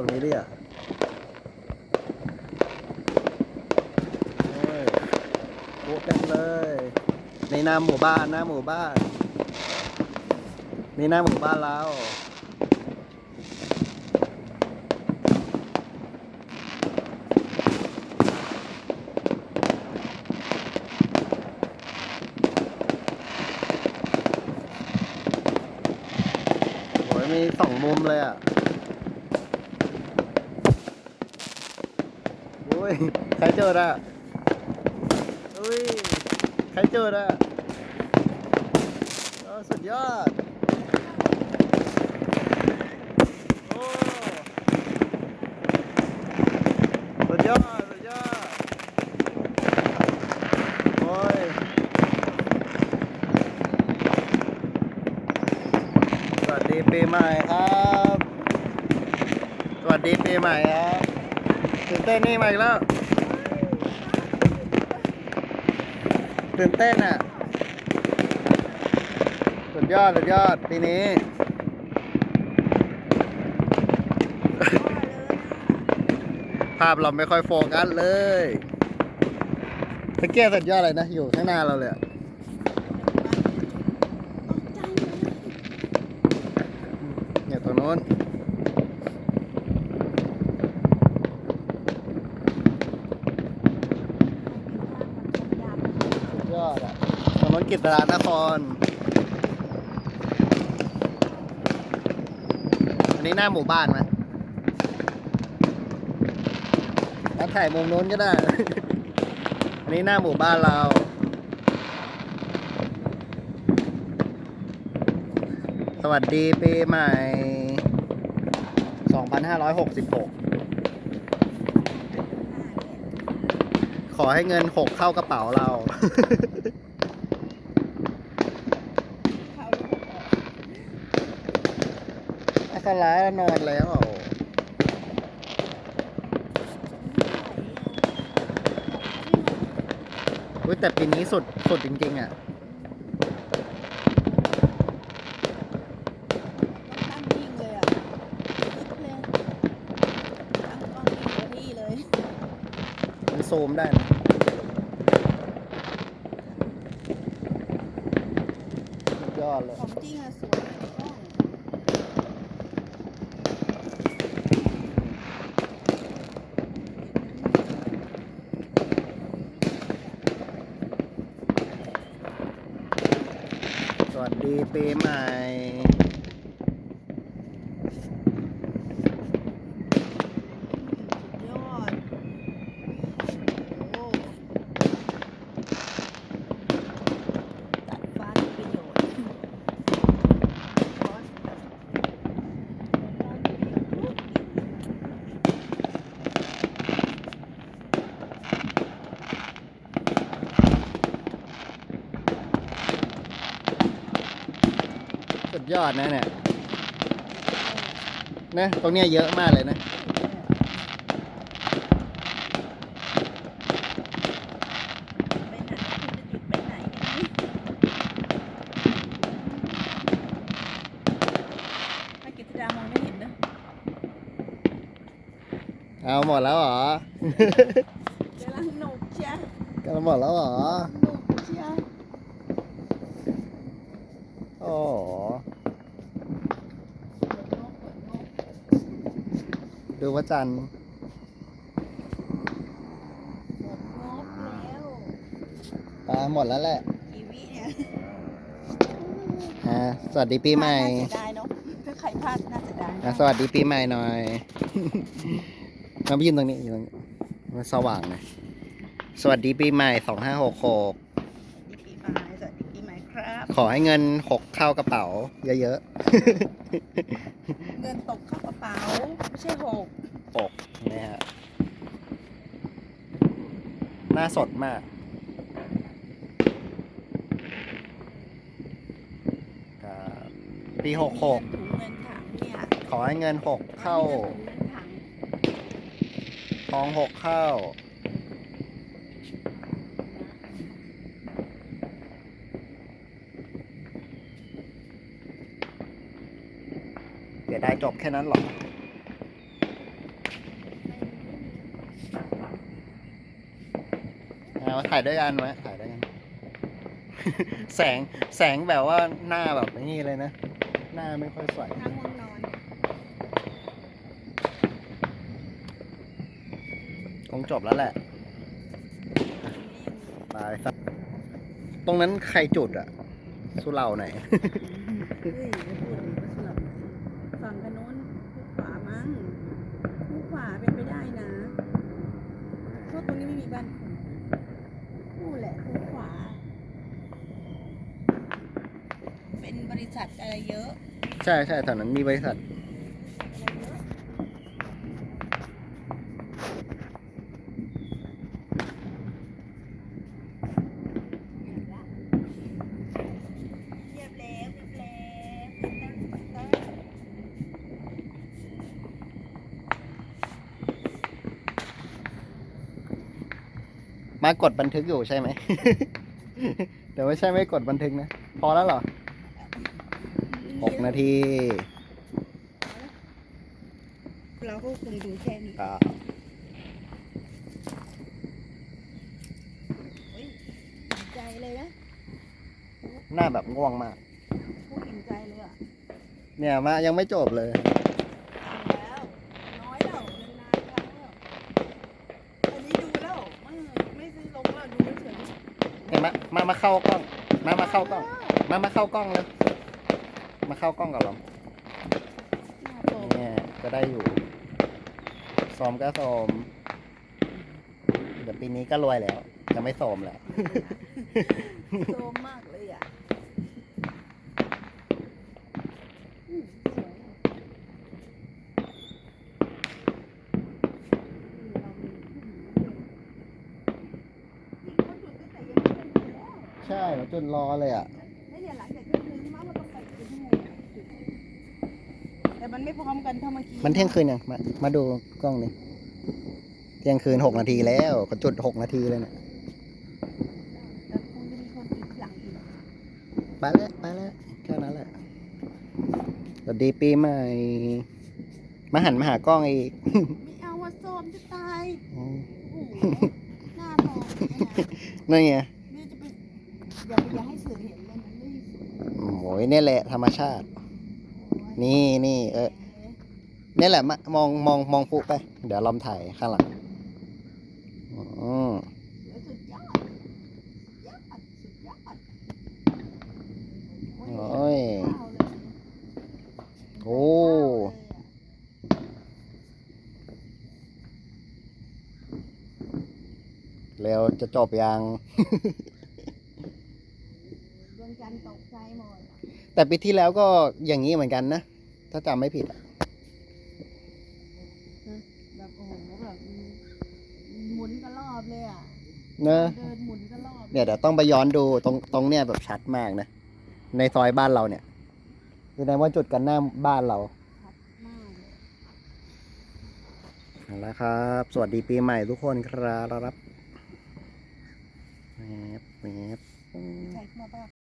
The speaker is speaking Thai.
ตรงนี้ดิอะโอ้ยโอ้เต็มเลย ในน้าหมู่บ้านหน้าหมู่บ้านในหน้าหมู่บ้านเราโอ้ยมีสองมุมเลยอะ โอ้ยใครเจออะอุ้ยใครเจออะสุดยอดโอ้สุดยอดสุดยอดโอ้ยสวัสดีปีใหม่ครับ สวัสดีปีใหม่ครับ ตื่นเต้นนี่มาอีกแล้ว ตื่นเต้นอะ สุดยอด สุดยอด ปีนี้ ภาพเราไม่ค่อยโฟกัสเลยตะเกียบสุดยอดเลยนะ อยู่ข้างหน้าเราเลยอะเนี่ยตรงโน้น สุดยอดอะตรงโนกิตรานคร อันนี้หน้าหมู่บ้านไหมมาถ่ายมุมโน้นก็ได้ อันนี้หน้าหมู่บ้านเรา สวัสดีปีใหม่ 2566ขอให้เงินหกเข้ากระเป๋าเรา อันตรายแล้วนอนแล้วอะโอ้อุ๊ยแต่ปีนี้สุดสุดจริงๆอะตั้งนิ่งเลยอะคิดเลยตั้งกล้องนิ่งที่เลยมันซูมได้นะสุดยอดเลย ของจริงอะสวยในกล้อง ส วัสดีปีใหม่ ยอดโอ้ตัดฟ้ามีประโยชน์ร้อนร้อนมีประโยชน์ สุด ยอดนะเนี่ยนะตรงเนี้ยเยอะมากเลยนะไปไหนคุณจะหยุดไปไหนกันนี่ถ้ากิจดามองไม่เห็นนะเอาหมดแล้วเหรอกำลังหนุกเชียกำลังหมดแล้วเหรอ หนุกเชีย โอ้โห ดูพระจันทร์หมดงบแล้วปลาหมดแล้วแหละกีวิเนี่ยอ่าสวัสดีปีใหม่น่าเสียดายเนาะถ้าใครพลาดน่าเสียดายอะสวัสดีปีใหม่หน่อย มาไปยืนตรงนี้ยืนตรงนี้มันสว่างหน่อยสวัสดีปีใหม่สองห้าหกหก ดีปีใหม่สวัสดีปีใหม่ครับ ขอให้เงินหกเข้ากระเป๋า เยอะเงินตกเข้ากระเป๋า ไม่ใช่หกๆหกนี่ฮะหน้าสดมากครับปีหกหกถุงเงินถังเนี่ยขอให้เงินหกเข้าถุงเงินถังทองหกเข้า ยดายจบแค่นั้นหรอกถ่ายด้วยกันไหมถ่ายด้วยกัน แสงแสงแบบว่าหน้าแบบนี้เลยนะ หน้าไม่ค่อยสวยนคงจบแล้วแหละตายตรงนั้นใครจุดอะสุเหร่าไหน ที่บ้านคุณคู่แหละคู่ขวา เป็นบริษัทอะไรเยอะ ใช่ใช่แถวนั้นมีบริษัท เรียบแล้วเรียบแล้วตั้งตั้ง มากดบันทึกอยู่ใช่ไหมแต่ว่าใช่ไม่กดบันทึกนะ พอแล้วเหรอหกนาทีเราก็คงดูแค่นี้ก็เฮ้ยอิ่มใจเลยนะหน้าแบบง่วงมาก พูดอิ่มใจเลยอะ เนี่ยมายังไม่จบเลย เอาแล้ว น้อยแล้วนานๆครั้งแล้วอันนี้ดูแล้วไม่ไม่ซื้อลงแล้วดูเฉย เห็นไห มามาเข้ากล้อง มามาเข้ากล้อง มามาเข้ากล้องเลย มาเข้ากล้องกับเราหน้าโตเนี่ยก็ได้อยู่ซ้อมก็ซ้อมเดี๋ยวปีนี้ก็รวยแล้ว จะไม่ซ้อมแล้วโตมากเลยอะอืมสวยอะอืมเรามีผู้หญิงด้วยนี่เขาจุดตั้งแต่ยังไม่เป็นเลยแล้ว ใช่ จุดรอเลยอะแล้วเนี่ยหลังจากเที่ยงคืนมั้งมันก็ไปกี่ชั่วโมงอะจุดแต่มันไม่พร้อมกันเท่าเมื่อกี้มันเที่ยงคืนยังมามาดูกล้องนี่เที่ยงคืนหกนาทีแล้วก็จุดหกนาทีเลยเนี่ยแต่คงจะมีคนอีกหลังอีกไปแล้วไปแล้วแค่นั้นแหละสวัสดีปีใหม่ มาหันมาหากล้องอีกไม่เอาว่าโซมจะตาย อืมโอ้โห หน้ามองเนี่ยนะ นั่นไงนี่จะไป อย่าอย่าให้สื่อเห็นเลยมันไม่สวยโอ้ยนี่แหละธรรมชาติ นี่นี่เออนี่แหละมามองมองมองปุ๊ไป เดี๋ยวลอมถ่ายข้างหลังอืมเดี๋ยสุดยอดสุดยอดสุดยอดโอ้ยข้าวเลย โอ้ข้าวเลยอะแล้วจะจบยัง งจันทร์ตกใจหมดแต่ปีที่แล้วก็อย่างนี้เหมือนกันนะ ถ้าจำไม่ผิดอะแบบโอ้โหแบบหมุนกระรอบเลยอะเนอะเดินหมุนกระรอบเนี่ยเดี๋ยวต้องไปย้อนดูตรงตรงเนี่ยแบบชัดมากนะ ในซอยบ้านเราเนี่ยแสดงว่าจุดกันหน้าบ้านเราชัดมากเอาละครับ สวัสดีปีใหม่ทุกคนครับแวบแวบแวบใส่มาบ้าง